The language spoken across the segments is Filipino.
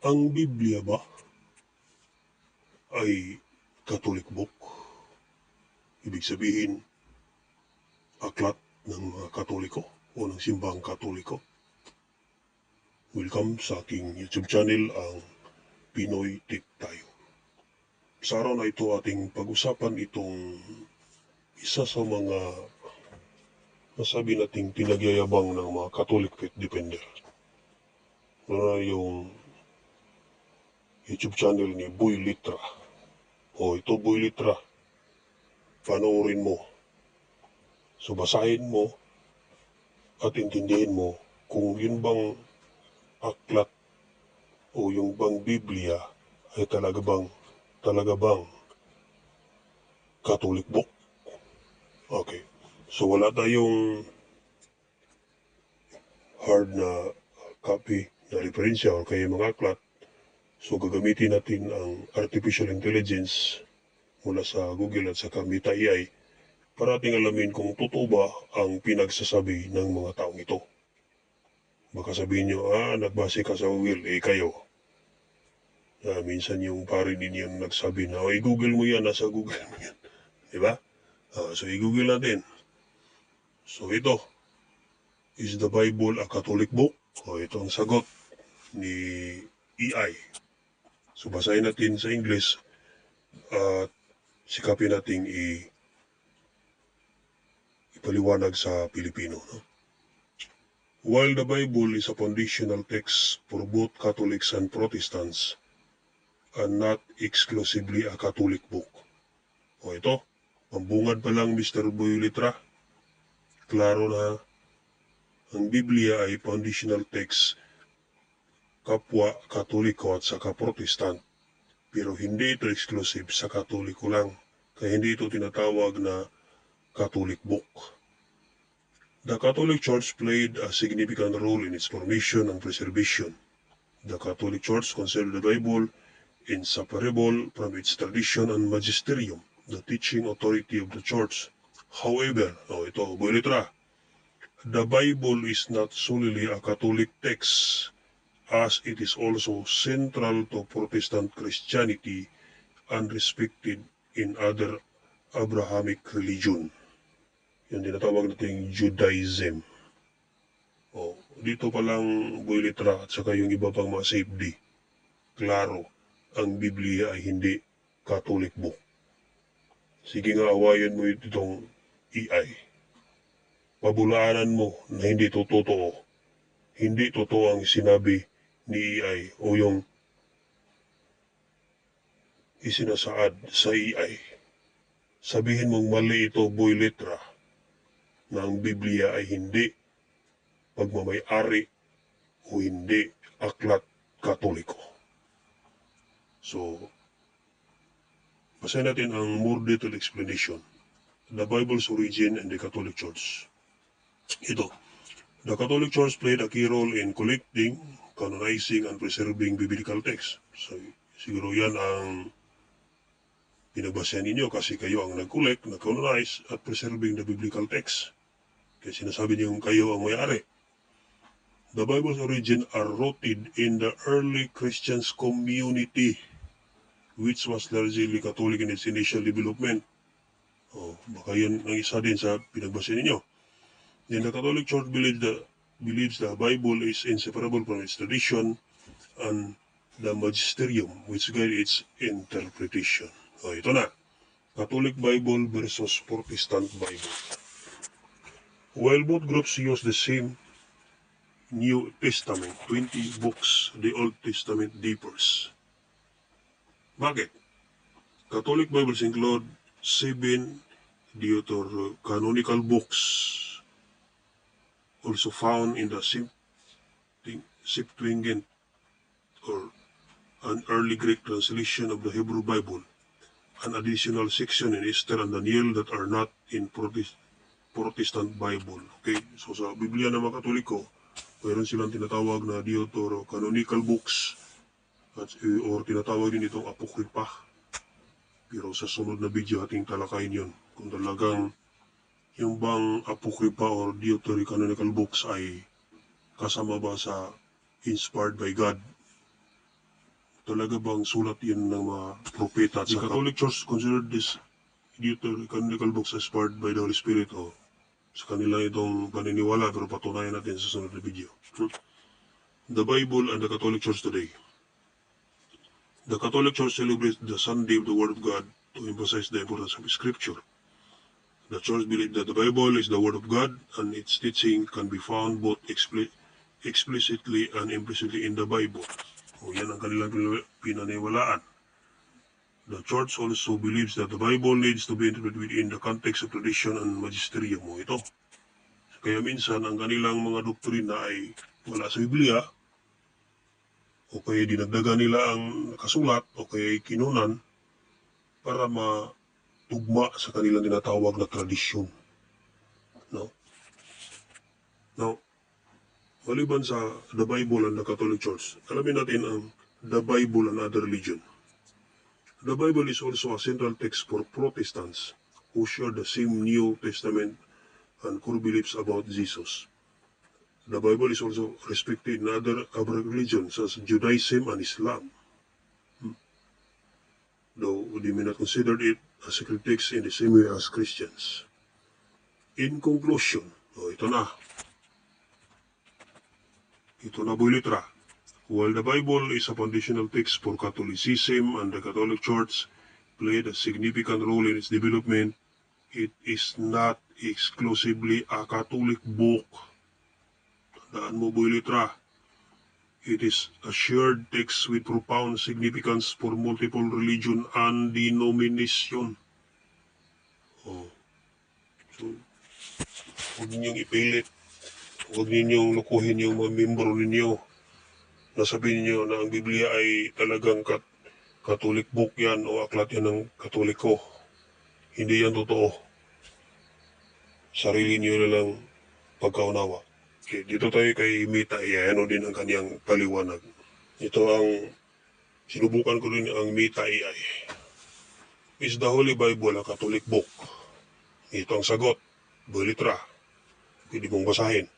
Ang Biblia ba ay Catholic book? Ibig sabihin, aklat ng mga Katoliko o ng simbahang Katoliko. Welcome sa aking YouTube channel, ang Pinoy Tip Tayo. Sa araw na ito ating pag-usapan itong isa sa mga masabi nating pinagyayabang ng mga Catholic faith defender. Ano na yung YouTube channel ni Boy Litra. O ito Boy Litra. Panoorin mo. So basahin mo at intindihin mo kung yun bang aklat o yung bang Biblia ay talaga bang talaga bang Catholic book. Okay. So wala tayong hard na copy na referensya o kaya mga aklat. So gagamitin natin ang artificial intelligence mula sa Google at sa Meta AI para ating alamin kung totoo ba ang pinagsasabi ng mga taong ito. Baka sabihin nyo, ah, nagbase ka sa Google, eh kayo. Ah, minsan yung pare ninyong nagsabi na, oh, i-google mo yan, nasa Google mo yan. Diba? Ah, so i-google natin. So ito, is the Bible a Catholic book? O ito ang sagot ni EI. So basahin natin sa English at sikapin nating i ipaliwanag sa Pilipino. No? While the Bible is a foundational text for both Catholics and Protestants, and not exclusively a Catholic book. O ito, pambungad pa lang Mr. Boy Litra. Klaro na ang Biblia ay foundational text kapwa Katoliko at saka Protestant. Pero hindi ito exclusive sa Katoliko lang. Kaya hindi ito tinatawag na Catholic book. The Catholic Church played a significant role in its formation and preservation. The Catholic Church considered the Bible inseparable from its tradition and magisterium, the teaching authority of the Church. However, oh ito, buhay the Bible is not solely a Catholic text as it is also central to Protestant Christianity and respected in other Abrahamic religion. Yung tinatawag nating Judaism. O, dito pa lang buhay litra at saka yung iba pang mga safety. Klaro, ang Biblia ay hindi Catholic book. Sige nga awayan mo itong AI. Pabulaanan mo na hindi to totoo. Hindi totoo ang sinabi ni AI o yung isinasaad sa AI. Sabihin mong mali ito, boy letra, na ang Biblia ay hindi pagmamayari o hindi aklat katoliko. So, basahin natin ang more detailed explanation. The Bible's origin and the Catholic Church. Ito, the Catholic Church played a key role in collecting, canonizing, and preserving biblical texts. So, siguro yan ang pinagbasehan ninyo kasi kayo ang nag-collect, nag-canonize, at preserving the biblical text. Kaya sinasabi niyo kayo ang may-ari. The Bible's origin are rooted in the early Christians community which was largely Catholic in its initial development. Oh, baka yan ang isa din sa pinagbasa ninyo. Then the Catholic Church believes the, believes the Bible is inseparable from its tradition and the magisterium which guide its interpretation. Oh, ito na. Catholic Bible versus Protestant Bible. While both groups use the same New Testament, 20 books, the Old Testament differs. Bakit? Catholic Bibles include seven deuterocanonical books, also found in the Septuagint or an early Greek translation of the Hebrew Bible, an additional section in Esther and Daniel that are not in Protest Protestant Bible. Okay, so sa Biblia ng mga Katoliko, mayroon silang tinatawag na deuterocanonical books at, or tinatawag din itong apokripa. Pero sa sunod na video ating talakayin yon kung talagang yung bang apokripa or deuterocanonical books ay kasama ba sa inspired by God talaga bang sulat yan ng mga propeta sa Catholic Church considered this canonical books as inspired by the Holy Spirit o sa kanila itong paniniwala pero patunayan natin sa sunod na video. The Bible and the Catholic Church today. The Catholic Church celebrates the Sunday of the Word of God to emphasize the importance of Scripture. The Church believes that the Bible is the Word of God and its teaching can be found both expli- explicitly and implicitly in the Bible. O yan ang kanilang pin- pinaniwalaan. The Church also believes that the Bible needs to be interpreted within the context of tradition and magisterium. O ito. Kaya minsan ang kanilang mga doktrina ay wala sa Biblia o kaya dinagdagan nila ang kasulat o kaya kinunan para matugma sa kanilang tinatawag na tradisyon. No? Now, maliban sa the Bible and the Catholic Church, alamin natin ang the Bible and other religion. The Bible is also a central text for Protestants who share the same New Testament and core beliefs about Jesus. The Bible is also respected in other Abrahamic religions such as Judaism and Islam. Though they may not consider it a sacred text in the same way as Christians. In conclusion, oh, ito na. Ito na po yung litra. While the Bible is a foundational text for Catholicism and the Catholic Church played a significant role in its development, it is not exclusively a Catholic book. Tandaan mo po litra. It is a shared text with profound significance for multiple religion and denomination. Oh. So, huwag ninyong ipilit. Huwag ninyong lukuhin yung mga membro ninyo. Nasabihin niyo na ang Biblia ay talagang kat Catholic book yan o aklat yan ng Katoliko. Hindi yan totoo. Sarili niyo na lang pagkaunawa. Dito tayo kay Mita AI. Ano din ang kaniyang paliwanag. Ito ang sinubukan ko rin ang Mita AI. Is the Holy Bible a Catholic book? Ito ang sagot. Bulitra. Pwede mong basahin.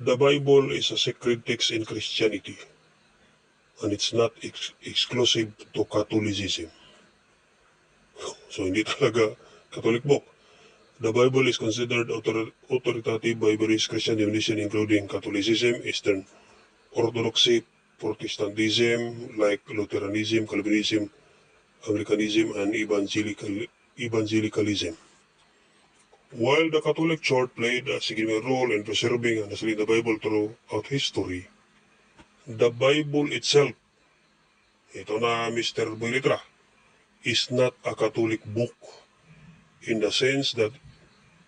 The Bible is a sacred text in Christianity, and it's not ex- exclusive to Catholicism. So, hindi talaga Catholic book. The Bible is considered author- authoritative by various Christian denominations including Catholicism, Eastern Orthodoxy, Protestantism, like Lutheranism, Calvinism, Anglicanism, and Evangelical- Evangelicalism. While the Catholic Church played a significant role in preserving and translating the Bible throughout history, the Bible itself, ito na Mr. Bulitra, is not a Catholic book in the sense that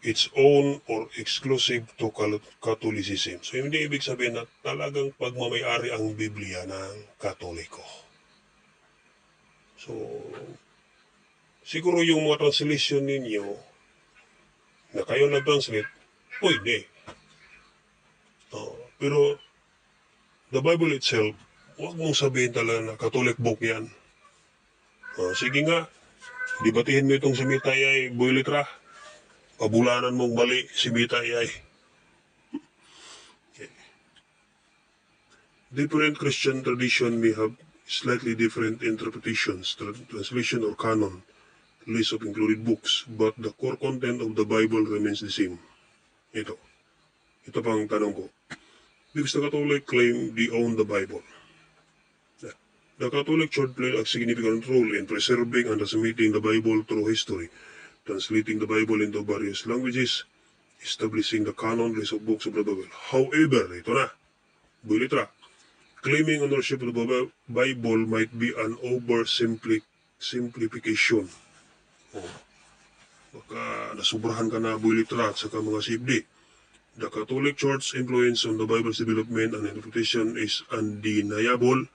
its own or exclusive to Catholicism. So hindi ibig sabihin na talagang pagmamayari ang Biblia ng Katoliko. So, siguro yung mga translation ninyo na kayo nag-translate, pwede. Oh, pero the Bible itself, huwag mong sabihin talaga na Catholic book yan. Oh, sige nga, dibatihin mo itong si Mitay ay Boylitra. Pabulanan mong bali si Mitay ay. Different Christian tradition may have slightly different interpretations, tra- translation or canon, list of included books, but the core content of the Bible remains the same. Ito. Ito pang tanong ko. Because the Catholic claim they own the Bible. The Catholic Church played a significant role in preserving and transmitting the Bible through history, translating the Bible into various languages, establishing the canon of books of the Bible. However, ito na, bulitra, claiming ownership of the Bi- Bible might be an oversimplification. Oh. Baka nasubrahan ka na bulitra at saka mga sibdi. The Catholic Church's influence on the Bible's development and interpretation is undeniable,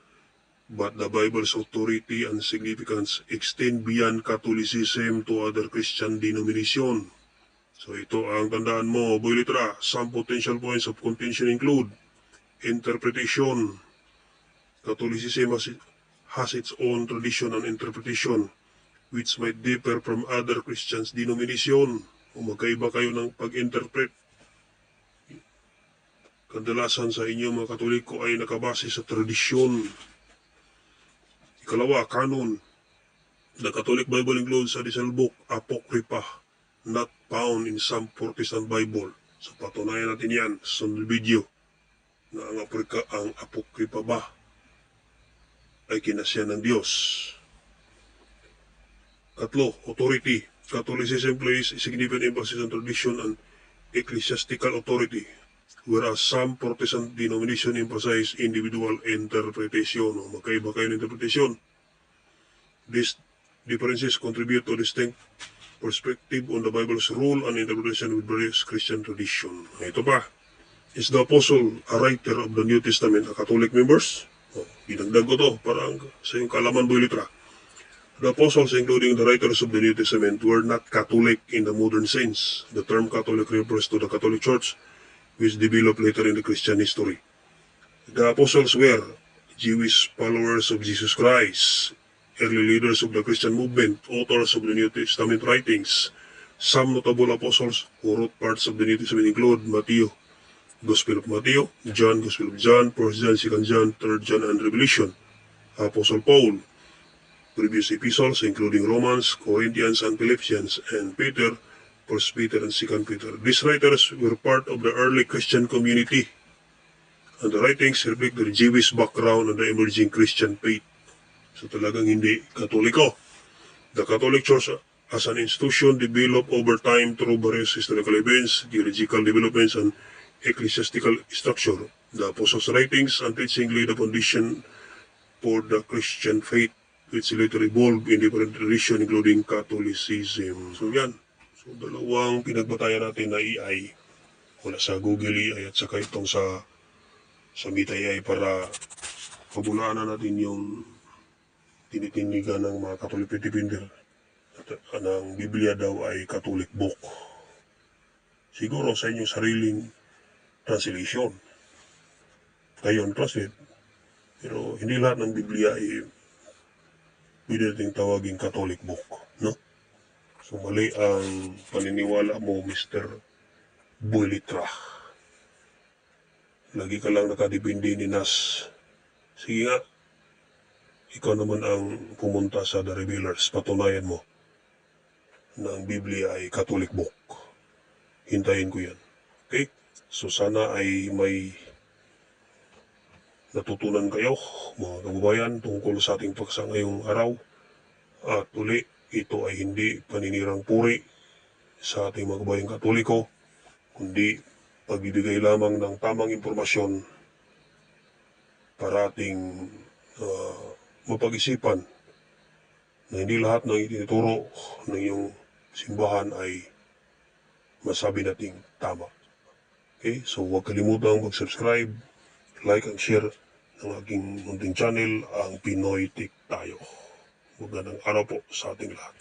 but the Bible's authority and significance extend beyond Catholicism to other Christian denomination. So ito ang tandaan mo, boy litra, some potential points of contention include interpretation. Catholicism has, has its own tradition and interpretation which might differ from other Christians denomination. O magkaiba kayo ng pag-interpret kadalasan sa inyong mga katoliko ay nakabase sa tradisyon Ikalawa, canon. The Catholic Bible includes additional book, Apocrypha, not found in some Protestant Bible. So patunayan natin yan sa video na ang, Aprika, ang Apocrypha ba ay kinasya ng Diyos. Katlo, authority. Catholicism places a significant emphasis on tradition and ecclesiastical authority, whereas some Protestant denomination emphasize individual interpretation o magkaiba kayo ng interpretation. These differences contribute to distinct perspective on the Bible's role and interpretation with various Christian tradition. Ito pa, is the apostle a writer of the New Testament, a Catholic members? Oh, dinagdag ko to para sa yung kalaman boy litra. The apostles, including the writers of the New Testament, were not Catholic in the modern sense. The term Catholic refers to the Catholic Church, which developed later in the Christian history. The apostles were Jewish followers of Jesus Christ, early leaders of the Christian movement, authors of the New Testament writings. Some notable apostles who wrote parts of the New Testament include Matthew, Gospel of Matthew, John, Gospel of John, 1 John, 2 John, 3 John, and Revelation. Apostle Paul, previous epistles including Romans, Corinthians, and Philippians, and Peter, 1 Peter and 2 Peter. These writers were part of the early Christian community, and the writings reflect their Jewish background and the emerging Christian faith. So talagang hindi katoliko. The Catholic Church as an institution developed over time through various historical events, theological developments, and ecclesiastical structure. The apostles' writings and teaching laid the foundation for the Christian faith which later evolved in different tradition including Catholicism. So yan. So dalawang pinagbatayan natin na AI mula sa Google AI at saka itong sa sa Meet AI para pabulaanan natin yung tinitinigan ng mga Catholic Defender at ang Biblia daw ay Catholic book. Siguro sa inyong sariling translation. Ang translate. Pero hindi lahat ng Biblia ay pwede nating tawagin Catholic book. No? So mali ang paniniwala mo, Mr. Builitra. Lagi ka lang nakadepende ni Nas. Sige nga, ikaw naman ang pumunta sa The Revealers. Patunayan mo na ang Biblia ay Catholic book. Hintayin ko yan. Okay? So sana ay may natutunan kayo, mga kababayan, tungkol sa ating paksa ngayong araw. At uli, ito ay hindi paninirang puri sa ating mga kababayang katoliko, kundi pagbibigay lamang ng tamang impormasyon para ating ah, mapag-isipan na hindi lahat ng itinuturo ng iyong simbahan ay masabi nating tama. Okay, so huwag kalimutang mag-subscribe, like and share ng aking munting channel, ang Pinoy Tik Tayo. Magandang araw po sa ating lahat.